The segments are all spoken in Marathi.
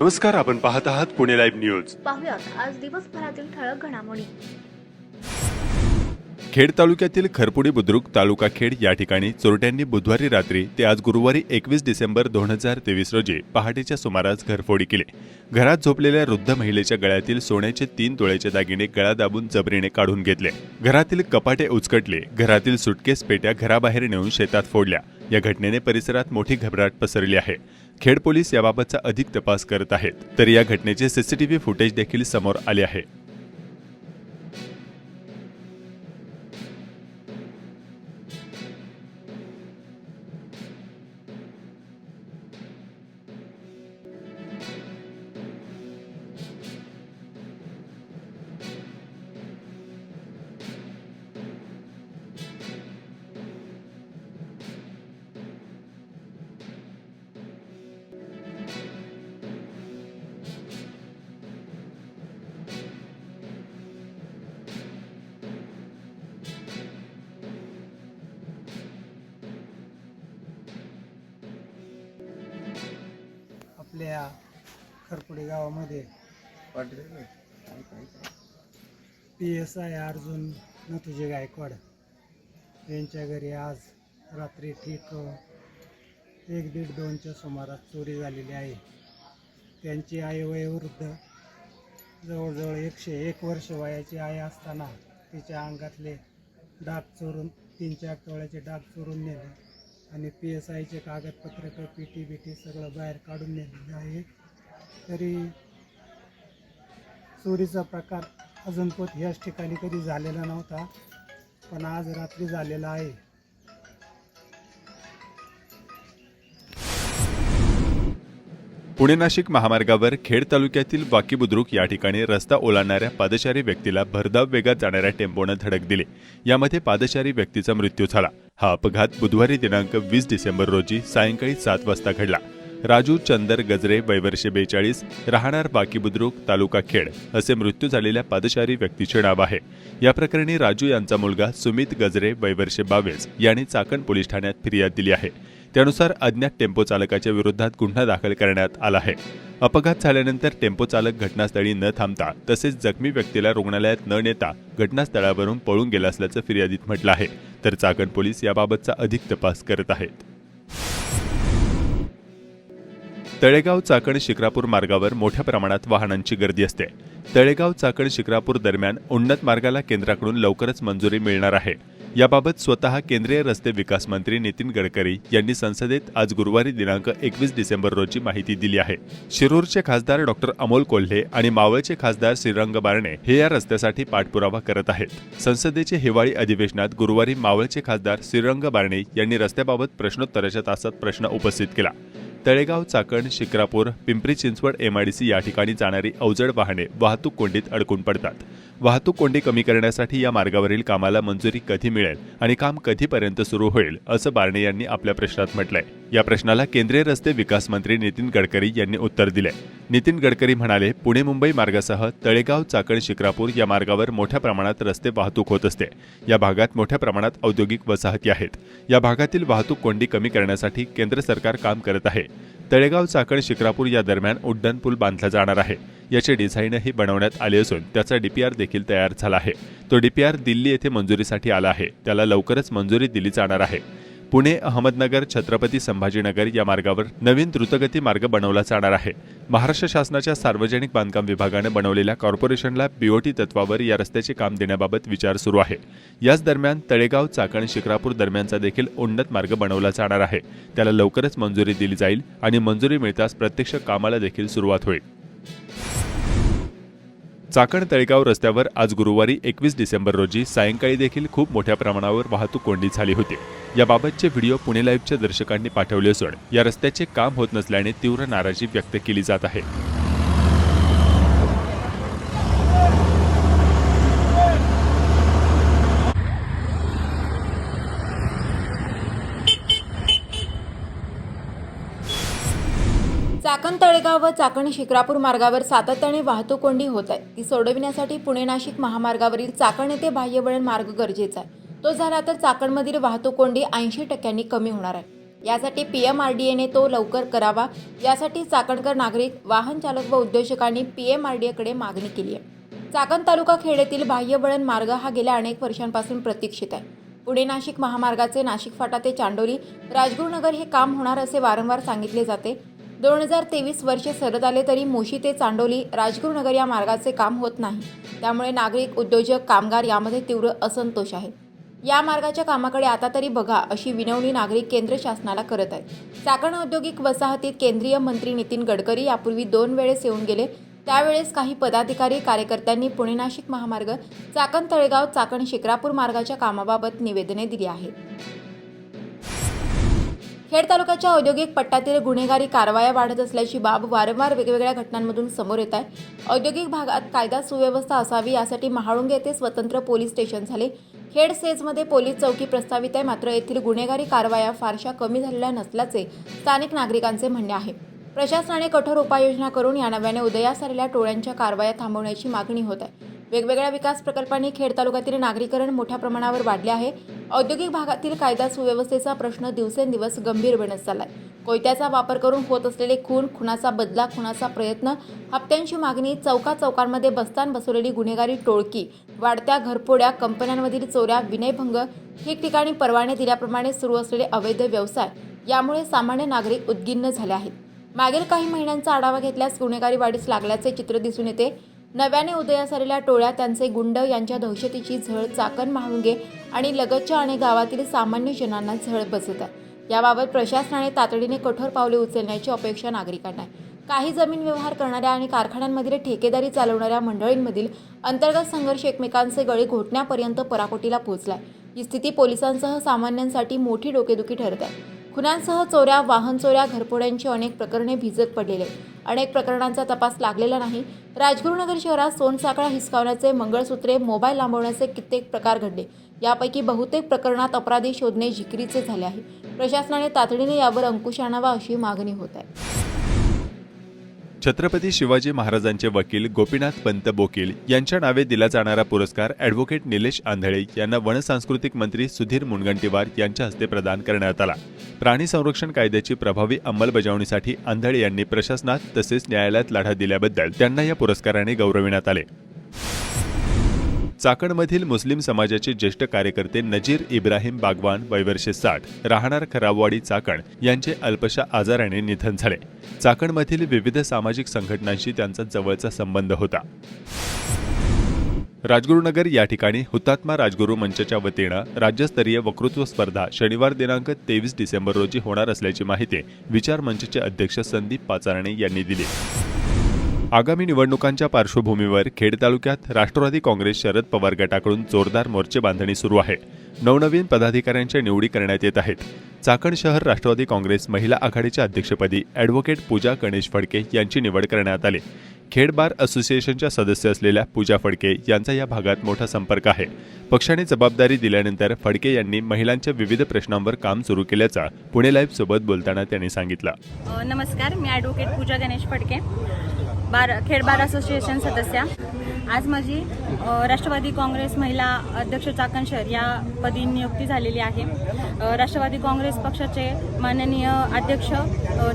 नमस्कार आपण पाहत आहात पुणे लाईव्ह न्यूज. पाहुयात आज दिवसभरातील ठळक घडामोडी. खेड तालुक्यातील खरपुडी बुद्रुक तालुका खेड या ठिकाणी चोरट्यांनी बुधवारी रात्री ते आज गुरुवारी एकवीस डिसेंबर दोन हजार तेवीस रोजी पहाटेच्या सुमारास घरफोडी केली. घरात झोपलेल्या वृद्ध महिलेच्या गळ्यातील सोन्याचे तीन तोळ्याचे दागिने गळा दाबून जबरीने काढून घेतले. घरातील कपाटे उचकटले. घरातील सुटकेस पेट्या घराबाहेर नेऊन शेतात फोडल्या. या घटनेने परिसरात मोठी घबराट पसरली आहे. खेड पोलीस याबाबतचा अधिक तपास करत आहेत. तर या घटनेचे सीसीटीव्ही फुटेज देखील समोर आले आहे. आपल्या खरपुडे गावामध्ये P S I Arjun Nathuje Gaikwad यांच्या घरी आज रात्री ठीक एक दीड दोनच्या सुमारास चोरी झालेली आहे. त्यांची आई वयोवृद्ध. जवळजवळ एकशे एक वर्ष वयाची आई असताना तिच्या अंगातले डाग चोरून तीन चार तोळ्याचे डाग चोरून नेले. आणि पी एस आयचे कागदपत्रकं पी टी बी टी सगळं बाहेर काढून नेलेलं आहे. तरी चोरीचा प्रकार अजून पण ह्याच ठिकाणी कधी झालेला नव्हता पण आज रात्री झालेला आहे. पुणे नाशिक महामार्गावर खेड तालुक्यातील वाकी बुद्रुक या ठिकाणी रस्ता ओलांडणाऱ्या पादचारी व्यक्तीला भरधाव वेगात जाणाऱ्या टेम्पोनं धडक दिली. यामध्ये पादचारी व्यक्तीचा मृत्यू झाला. हा अपघात बुधवारी दिनांक वीस डिसेंबर रोजी सायंकाळी सात वाजता घडला. राजू चंदर गजरे वैवर्षे बेचाळीस राहणार बाकी बुद्रुक तालुका खेड असे मृत्यू झालेल्या पादचारी व्यक्तीचे नाव आहे. या प्रकरणी राजू यांचा मुलगा सुमित गजरे वैवर्षे बावीस यांनी चाकण पोलीस ठाण्यात फिर्याद दिली आहे. त्यानुसार अज्ञात टेम्पो चालकाच्या विरोधात गुन्हा दाखल करण्यात आला आहे. अपघात झाल्यानंतर टेम्पो चालक घटनास्थळी न थांबता तसेच जखमी व्यक्तीला रुग्णालयात न नेता घटनास्थळावरून पळून गेला असल्याचं फिर्यादीत म्हटलं आहे. तर चाकण पोलीस याबाबतचा अधिक तपास करत आहेत. तळेगाव चाकण शिक्रापूर मार्गावर मोठ्या प्रमाणात वाहनांची गर्दी असते. तळेगाव चाकण शिक्रापूर दरम्यान उन्नत मार्गाला केंद्राकडून लवकरच मंजुरी मिळणार आहे. याबाबत स्वतः केंद्रीय रस्ते विकास मंत्री नितीन गडकरी यांनी संसदेत आज गुरुवारी दिनांक एकवीस डिसेंबर रोजी माहिती दिली आहे. शिरूरचे खासदार डॉक्टर अमोल कोल्हे आणि मावळचे खासदार श्रीरंग बारणे हे या रस्त्यासाठी पाठपुरावा करत आहेत. संसदेचे हिवाळी अधिवेशनात गुरुवारी मावळचे खासदार श्रीरंग बारणे यांनी रस्त्याबाबत प्रश्नोत्तराच्या तासात प्रश्न उपस्थित केला. तळेगाव चाकण शिक्रापूर पिंपरी चिंचवड एमआयडीसी या ठिकाणी जाणारी अवजड वाहने वाहतूक कोंडीत अडकून पडतात. वाहतूक कोंडी कमी करण्यासाठी या मार्गावरील कामाला मंजुरी कधी मिळेल आणि काम कधीपर्यंत सुरू होईल असं बारणे यांनी आपल्या प्रश्नात म्हटलंय. या प्रश्नाला केंद्रीय रस्ते विकास मंत्री नितीन गडकरी यांनी उत्तर दिले नितीन गडकरी म्हणाले पुणे मुंबई मार्गासह तळेगाव चाकण शिक्रापूर या मार्गावर मोठ्या प्रमाणात रस्ते वाहतूक होत असते. या भागात मोठ्या प्रमाणात औद्योगिक वसाहती आहेत. या भागातील वाहतूक कोंडी कमी करण्यासाठी केंद्र सरकार काम करत आहे. तळेगाव चाकण शिक्रापूर या दरम्यान उड्डाण पूल बांधला जाणार आहे. याचे डिझाईनही बनवण्यात आले असून त्याचा डीपीआर देखील तयार झाला आहे. तो डीपीआर दिल्ली येथे मंजुरीसाठी आला आहे. त्याला लवकरच मंजुरी दिली जाणार आहे. पुणे अहमदनगर छत्रपती संभाजीनगर या मार्गावर नवीन द्रुतगती मार्ग बनवला जाणार आहे. महाराष्ट्र शासनाच्या सार्वजनिक बांधकाम विभागाने बनवलेल्या कॉर्पोरेशनला बीओटी तत्वावर या रस्त्याचे काम देण्याबाबत विचार सुरू आहे. याच दरम्यान तळेगाव चाकण शिक्रापूर दरम्यानचा देखील उन्नत मार्ग बनवला जाणार आहे. त्याला लवकरच मंजुरी दिली जाईल आणि मंजुरी मिळताच प्रत्यक्ष कामाला देखील सुरुवात होईल. चाकण तळेगाव रस्त्यावर आज गुरुवारी एकवीस डिसेंबर रोजी सायंकाळी देखील खूप मोठ्या प्रमाणावर वाहतूक कोंडी झाली होती. याबाबतचे व्हिडिओ पुणे लाईव्हच्या दर्शकांनी पाठवले असून या रस्त्याचे काम होत नसल्याने तीव्र नाराजी व्यक्त केली जात आहे. व चाकण शिक्रापूर मार्गावर सातत्याने वाहतूक कोंडी होत आहे. ती सोडविण्यासाठी पुणे नाशिक महामार्गावरील चाकण येथे बाह्यवळण मार्ग गरजेचा आहे. तो झाला तर चाकणमधील वाहतूक कोंडी ऐंशी टक्क्यांनी कमी होणार आहे. यासाठी पी एम आर डी एने तो लवकर करावा. यासाठी चाकणकर नागरिक वाहन चालक व उद्योजकांनी पी एम आर डी एकडे मागणी केली आहे. चाकण तालुका खेडेतील बाह्यवळण मार्ग हा गेल्या अनेक वर्षांपासून प्रतीक्षित आहे. पुणे नाशिक महामार्गाचे नाशिक फाटा ते चांडोली राजगुरुनगर हे काम होणार असे वारंवार सांगितले जाते. दोन हजार तेवीस वर्षे सरत आले तरी मोशी ते चांडोली राजगुरुनगर या मार्गाचे काम होत नाही. त्यामुळे नागरिक उद्योजक कामगार यामध्ये तीव्र असंतोष आहे. या मार्गाच्या कामाकडे आता तरी बघा अशी विनवणी नागरिक केंद्र शासनाला करत आहेत. चाकण औद्योगिक वसाहतीत केंद्रीय मंत्री नितीन गडकरी यापूर्वी दोन वेळेस येऊन गेले. त्यावेळेस काही पदाधिकारी कार्यकर्त्यांनी पुणे नाशिक महामार्ग चाकण तळेगाव चाकण शिक्रापूर मार्गाच्या कामाबाबत निवेदने दिली आहेत. खेड तालुक्याच्या औद्योगिक पट्ट्यातील गुन्हेगारी कारवाया वाढत असल्याची बाब वारंवार वेगवेगळ्या घटनांमधून समोर येत आहे. औद्योगिक भागात कायदा सुव्यवस्था असावी यासाठी महाळुंगे येथे स्वतंत्र पोलीस स्टेशन झाले. खेड सेजमध्ये पोलीस चौकी प्रस्तावित आहे. मात्र येथील गुन्हेगारी कारवाया फारशा कमी झालेल्या नसल्याचे स्थानिक नागरिकांचे म्हणणे आहे. प्रशासनाने कठोर उपाययोजना करून या नव्याने उदयास आलेल्या टोळ्यांच्या कारवाया थांबवण्याची मागणी होत आहे. वेगवेगळ्या विकास प्रकल्पांनी खेड तालुक्यातील नागरीकरण मोठ्या प्रमाणावर वाढले आहे. औद्योगिक भागातील कायदा सुव्यवस्थेचा प्रश्न दिवसेंदिवस गंभीर बनत चाललाय. कोयत्याचा वापर करून होत असलेले खून खुनाचा बदला खुनाचा प्रयत्न हप्त्यांची मागणी चौका चौकांमध्ये बस्तान बसवलेली गुन्हेगारी टोळकी वाढत्या घरपोड्या कंपन्यांमधील चोऱ्या विनयभंग ठिकठिकाणी परवाने दिल्याप्रमाणे सुरू असलेले अवैध व्यवसाय यामुळे सामान्य नागरिक उद्गिन्न झाले आहेत. मागील काही महिन्यांचा आढावा घेतल्यास गुन्हेगारी वाढीस लागल्याचे चित्र दिसून येते. नव्याने उदयास आलेल्या टोळ्या त्यांचे गुंड यांच्या दहशतीची झळ चाकण महाळुंगे आणि लगतच्या अनेक गावातील सामान्य जनांना झळ बसत आहे याबाबत प्रशासनाने तातडीने कठोर पावले उचलण्याची अपेक्षा नागरिकांना आहे. काही जमीन व्यवहार करणाऱ्या आणि कारखान्यांमधील ठेकेदारी चालवणाऱ्या मंडळींमधील अंतर्गत संघर्ष एकमेकांचे गळे घोटण्यापर्यंत पराकोटीला पोहोचलाय. ही स्थिती पोलिसांसह सामान्यांसाठी मोठी डोकेदुखी ठरत आहे. खुनांसह चोऱ्या वाहन चोऱ्या घरफोड्यांची अनेक प्रकरणे भिजत पडलेले आहेत. अनेक प्रकरणांचा तपास लागलेला नाही. राजगुरुनगर शहरात सोनसाखळा हिसकावण्याचे मंगळसूत्रे मोबाईल लांबवण्याचे कित्येक प्रकार घडले. यापैकी बहुतेक प्रकरणात अपराधी शोधणे जिकिरीचे झाले आहे. प्रशासनाने तातडीने यावर अंकुश आणावा अशी मागणी होत आहे. छत्रपती शिवाजी महाराजांचे वकील गोपीनाथ पंत बोकील यांच्या नावे दिला जाणारा पुरस्कार ॲडव्होकेट निलेश आंधळे यांना वनसांस्कृतिक मंत्री सुधीर मुनगंटीवार यांच्या हस्ते प्रदान करण्यात आला. प्राणी संरक्षण कायद्याची प्रभावी अंमलबजावणीसाठी आंधळे यांनी प्रशासनात तसेच न्यायालयात लढा दिल्याबद्दल त्यांना या पुरस्काराने गौरविण्यात आले. चाकणमधील मुस्लिम समाजाचे ज्येष्ठ कार्यकर्ते नजीर इब्राहिम बागवान वयवर्षे साठ राहणार खराबवाडी चाकण यांचे अल्पशा आजाराने निधन झाले. चाकणमधील विविध सामाजिक संघटनांशी त्यांचा जवळचा संबंध होता. राजगुरुनगर या ठिकाणी हुतात्मा राजगुरू मंचच्या वतीनं राज्यस्तरीय वक्तृत्व स्पर्धा शनिवार दिनांक तेवीस डिसेंबर रोजी होणार असल्याची माहिती विचार मंचचे अध्यक्ष संदीप पाचारणे यांनी दिली. आगामी निवडणुकांच्या पार्श्वभूमीवर खेड तालुक्यात राष्ट्रवादी काँग्रेस शरद पवार गटाकडून जोरदार मोर्चे बांधणी सुरू आहे. नवनवीन पदाधिकाऱ्यांच्या निवडी करण्यात येत आहेत. चाकण शहर राष्ट्रवादी काँग्रेस महिला आघाडीच्या अध्यक्षपदी ॲडव्होकेट पूजा गणेश फडके यांची निवड करण्यात आली. खेड बार असोसिएशनच्या सदस्य असलेल्या पूजा फडके यांचा या भागात मोठा संपर्क आहे. पक्षाने जबाबदारी दिल्यानंतर फडके यांनी महिलांच्या विविध प्रश्नांवर काम सुरू केल्याचा पुणे लाईव्ह सोबत बोलताना त्यांनी सांगितलं. नमस्कार मी advocate Puja Ganesh Phadke. Bar Khed bar association सदस्या. आज माझी राष्ट्रवादी काँग्रेस महिला अध्यक्ष चाकण शहर या पदी नियुक्ती झालेली आहे. राष्ट्रवादी काँग्रेस पक्षाचे माननीय अध्यक्ष अ,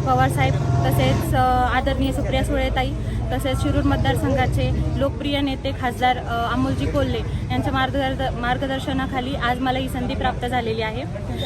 पवार साहेब तसेच आदरणीय सुप्रिया सुळेताई तसेच शिरूर मतदारसंघाचे लोकप्रिय नेते खासदार अमोलजी कोल्हे यांच्या मार्गदर् मार्गदर्शनाखाली आज मला ही संधी प्राप्त झालेली आहे.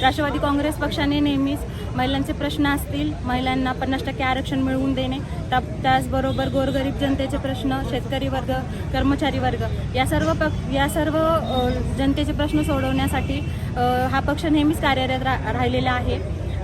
राष्ट्रवादी काँग्रेस पक्षाने नेहमीच महिलांचे प्रश्न असतील महिलांना पन्नास टक्के आरक्षण मिळवून देणे त्या- त्याचबरोबर गोरगरीब जनतेचे प्रश्न शेतकरी वर्ग कर्मचारी वर्ग या सर्व पक या सर्व जनतेचे प्रश्न सोडवण्यासाठी हा पक्ष नेहमीच कार्यरत रा राहिलेला आहे.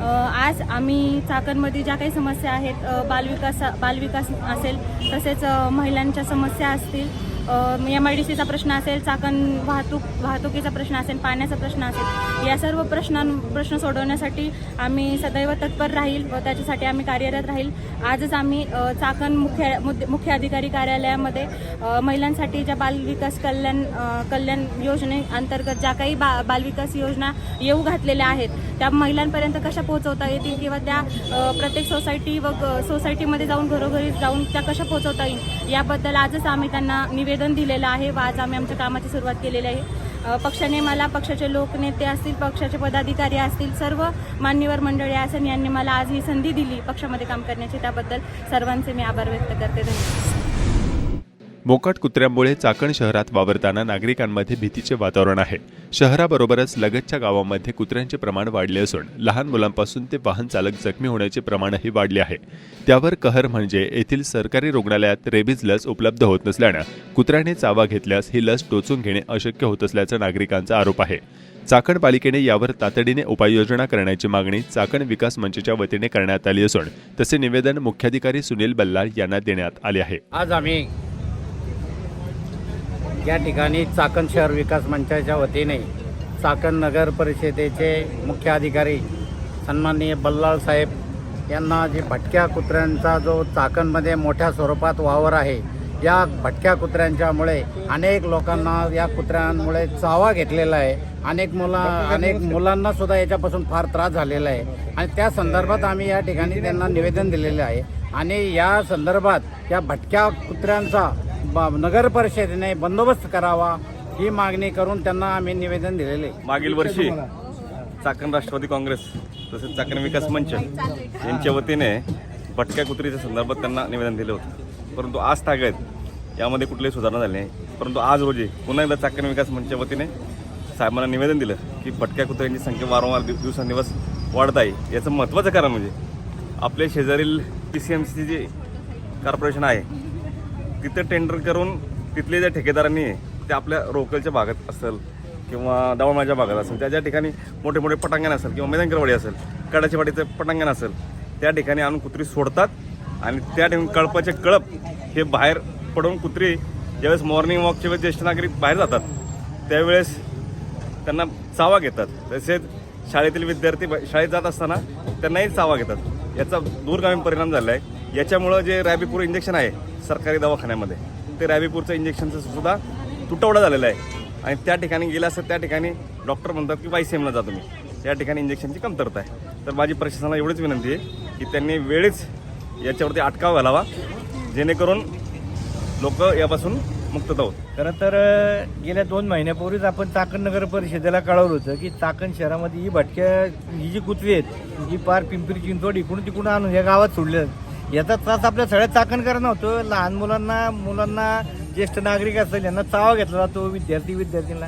आज आम्ही चाकणमध्ये ज्या काही समस्या आहेत बालविकास बालविकास असेल तसेच महिलांच्या समस्या असतील एम आय डी सीचा प्रश्न असेल चाकण वाहतूक वाहतुकीचा प्रश्न असेल पाण्याचा प्रश्न असेल या सर्व प्रश्नां प्रश्न सोडवण्यासाठी आम्ही सदैव तत्पर राहील व त्याच्यासाठी आम्ही कार्यरत राहील. आजच आम्ही चाकण मुख्य मुद्दे- मुख्य अधिकारी कार्यालयामध्ये महिलांसाठी ज्या बालविकास कल्याण कल्याण योजनेअंतर्गत ज्या काही बा बालविकास योजना येऊ घातलेल्या आहेत त्या महिलांपर्यंत कशा पोहोचवता येतील किंवा त्या प्रत्येक सोसायटी व ग- सोसायटीमध्ये जाऊन घरोघरी जाऊन त्या कशा पोहोचवता येईल याबद्दल आजच आम्ही त्यांना निवेदन दिलेलं आहे. व आज आम्ही आमच्या कामाची सुरुवात केलेली आहे. पक्षाने मला पक्षाचे लोकनेते असतील पक्षाचे पदाधिकारी असतील सर्व मान्यवर मंडळी असेल यांनी मला आज ही संधी दिली पक्षामध्ये काम करण्याची. त्याबद्दल सर्वांचे मी आभार व्यक्त करते. धन्यवाद. मोकाट कुत्र्यांमुळे चाकण शहरात वावरताना नागरिकांमध्ये भीतीचे वातावरण आहे. शहराबरोबरच लगतच्या गावांमध्ये कुत्र्यांचे प्रमाण वाढले असून लहान मुलांपासून ते वाहन चालक जखमी होण्याचे प्रमाणही वाढले आहे. त्यावर कहर म्हणजे येथील सरकारी रुग्णालयात रेबीज लस उपलब्ध होत नसल्यानं कुत्र्याने चावा घेतल्यास ही लस टोचून घेणे अशक्य होत असल्याचा नागरिकांचा आरोप आहे. चाकण पालिकेने यावर तातडीने उपाययोजना करण्याची मागणी चाकण विकास मंचच्या वतीने करण्यात आली असून तसे निवेदन मुख्याधिकारी सुनील बल्लाळ यांना देण्यात आले आहे. आज आम्ही या ठिकाणी चाकण शहर विकास मंचाच्या वतीने चाकण नगर परिषदेचे मुख्य अधिकारी सन्माननीय बल्लाळ साहेब यांना जे भटक्या कुत्र्यांचा जो चाकणमध्ये मोठ्या स्वरूपात वावर आहे या भटक्या कुत्र्यांच्यामुळे अनेक लोकांना या कुत्र्यांमुळे चावा घेतलेला आहे. अनेक मुला अनेक मुलांना सुद्धा याच्यापासून फार त्रास झालेला आहे. आणि त्या संदर्भात आम्ही या ठिकाणी त्यांना निवेदन दिलेले आहे. आणि या संदर्भात या भटक्या कुत्र्यांचा ब- नगर परिषदेने बंदोबस्त करावा ही मागणी करून त्यांना आम्ही निवेदन दिलेले. मागील वर्षी चाकण राष्ट्रवादी काँग्रेस तसेच चाकण विकास मंच यांच्या वतीने भटक्या कुत्रीच्या संदर्भात त्यांना निवेदन दिलं होतं. परंतु आज तागत यामध्ये कुठलीही सुधारणा झाली नाही. परंतु आज रोजी पुन्हा एकदा चाकण विकास मंचच्या वतीने साहेबांना निवेदन दिलं की भटक्या कुत्र्यांची संख्या वारंवार दिव- वाढत आहे. याचं महत्त्वाचं कारण म्हणजे आपल्या शेजारील पी सी एम सी जे कॉर्पोरेशन आहे तिथं टेंडर करून तिथले ज्या ठेकेदारांनी ते आपल्या रोकलच्या भागात असेल किंवा दावळमाच्या भागात असेल त्या ज्या ठिकाणी मोठे मोठे पटांगण असेल किंवा मैदानकरवाडी असेल कडाचीवाडीचं पटांगण असेल त्या ठिकाणी आणून कुत्री सोडतात आणि त्या ठिकाणी कळपाचे कळप हे बाहेर पडून कुत्री ज्यावेळेस मॉर्निंग वॉकच्या वेळेस ज्येष्ठ नागरिक बाहेर जातात त्यावेळेस त्यांना चावा घेतात. तसेच शाळेतील विद्यार्थी ब- शाळेत जात असताना त्यांनाही चावा घेतात. याचा दूरगामी परिणाम झाला आहे याच्यामुळं जे रॅबीपूर इंजेक्शन आहे सरकारी दवाखान्यामध्ये. ते रॅबीपूरचं इंजेक्शनचं सुद्धा तुटवडा झालेला आहे. आणि त्या ठिकाणी गेला असं त्या ठिकाणी डॉक्टर म्हणतात की वाय सी एमला जा तुम्ही. त्या ठिकाणी इंजेक्शनची कमतरता आहे. तर माझी प्रशासनाला एवढीच विनंती आहे की त्यांनी वेळीच याच्यावरती अटकाव घालावा जेणेकरून लोक यापासून मुक्तता होत. खरं तर गेल्या दोन महिन्यापूर्वीच आपण चाकण नगर परिषदेला कळवलं होतं की चाकण शहरामध्ये ही भटक्या ही जी कुत्री आहेत ही पार पिंपरी चिंचवड इकडून तिकडून आणून या गावात सोडल्या याचा त्रास आपल्या सगळ्या चाकणकरांना होतो लहान मुलांना मुलांना ज्येष्ठ नागरिक असेल यांना चावा घेतला जातो विद्यार्थी विद्यार्थ्यांना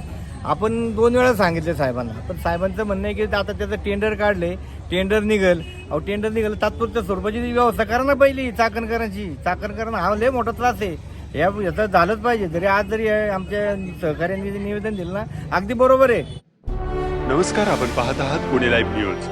आपण दोन वेळा सांगितले साहेबांना. पण साहेबांचं म्हणणं आहे की आता त्याचं टेंडर काढले टेंडर निघल. अहो टेंडर निघल तात्पुरत्या स्वरूपाची व्यवस्था करा ना पहिली चाकणकरांची चाकणकरांना हा लय मोठा त्रास आहे. या याचं झालंच पाहिजे. जरी आज जरी आमच्या सहकार्यांनी निवेदन दिलं ना अगदी बरोबर आहे. नमस्कार आपण पाहत आहात पुणे लाईव्ह न्यूज